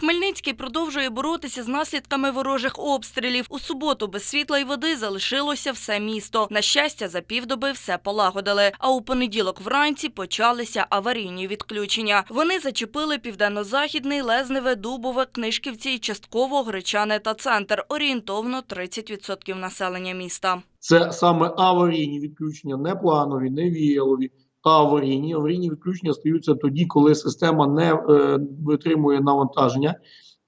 Хмельницький продовжує боротися з наслідками ворожих обстрілів. У суботу без світла й води залишилося все місто. На щастя, за півдоби все полагодили. А у понеділок вранці почалися аварійні відключення. Вони зачепили південно-західний, Лезневе, Дубове, Книжківці і частково Гречане та центр. Орієнтовно 30% населення міста. Це саме аварійні відключення, не планові, не віялові, а аварійні. Аварійні відключення стаються тоді, коли система не е, витримує навантаження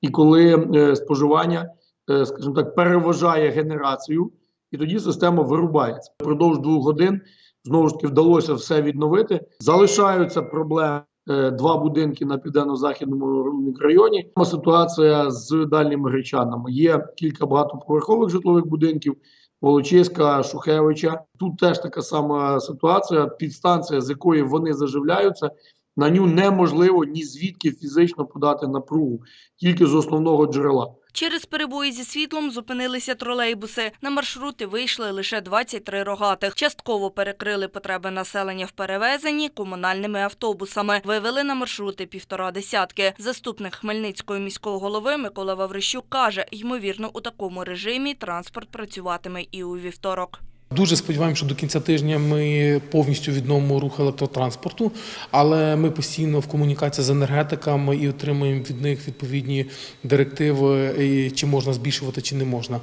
і коли е, споживання, е, скажімо так, переважає генерацію, і тоді система вирубається. Продовж двох годин знову ж таки вдалося все відновити. Залишаються проблеми. Е, Два будинки на південно-західному мікрорайоні. Ситуація з дальніми гречанами. Є кілька багатоповерхових житлових будинків. Волочиська, Шухевича. Тут теж така сама ситуація. Підстанція, з якої вони заживляються, на ню неможливо ні звідки фізично подати напругу, тільки з основного джерела. Через перебої зі світлом зупинилися тролейбуси. На маршрути вийшли лише 23 рогатих. Частково перекрили потреби населення в перевезенні комунальними автобусами. Вивели на маршрути півтора десятки. Заступник Хмельницького міського голови Микола Ваврищук каже, ймовірно, у такому режимі транспорт працюватиме і у вівторок. Дуже сподіваємося, що до кінця тижня ми повністю відновимо рух електротранспорту, але ми постійно в комунікації з енергетиками і отримуємо від них відповідні директиви, чи можна збільшувати, чи не можна.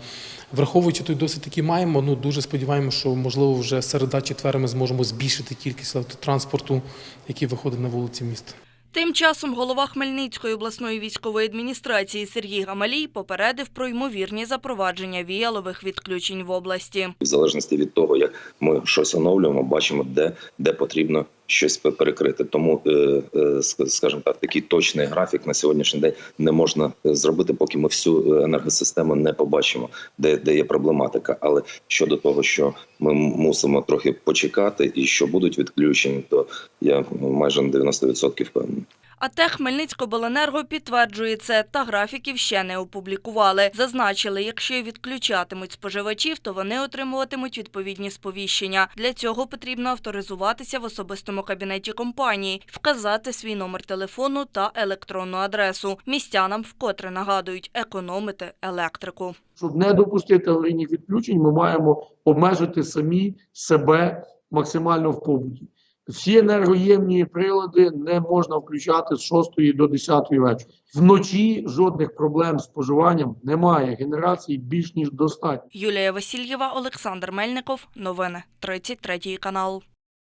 Враховуючи той досвід, який маємо, ну дуже сподіваємося, що можливо вже середа четвер ми зможемо збільшити кількість електротранспорту, який виходить на вулиці міста. Тим часом голова Хмельницької обласної військової адміністрації Сергій Гамалій попередив про ймовірні запровадження віялових відключень в області. в залежності від того, як ми щось оновлюємо, бачимо, де, де потрібно щось пе- перекрити. Тому, е, е, скажімо так, такий точний графік на сьогоднішній день не можна е, зробити, поки ми всю енергосистему не побачимо, де, де є проблематика. Але щодо того, що ми мусимо трохи почекати, і що будуть відключені, то я майже на 90% впевнений. А те Хмельницькобленерго підтверджує це, та графіків ще не опублікували. Зазначили, якщо відключатимуть споживачів, то вони отримуватимуть відповідні сповіщення. Для цього потрібно авторизуватися в особистому кабінеті компанії, вказати свій номер телефону та електронну адресу. Містянам вкотре нагадують економити електрику. Щоб не допустити аварійних відключень, ми маємо обмежити самі себе максимально в побуті. Всі енергоємні прилади не можна включати з 6 до 10 вечора. Вночі жодних проблем з споживанням немає. Генерації більш ніж достатньо. Юлія Васильєва, Олександр Мельников. Новини 33 канал.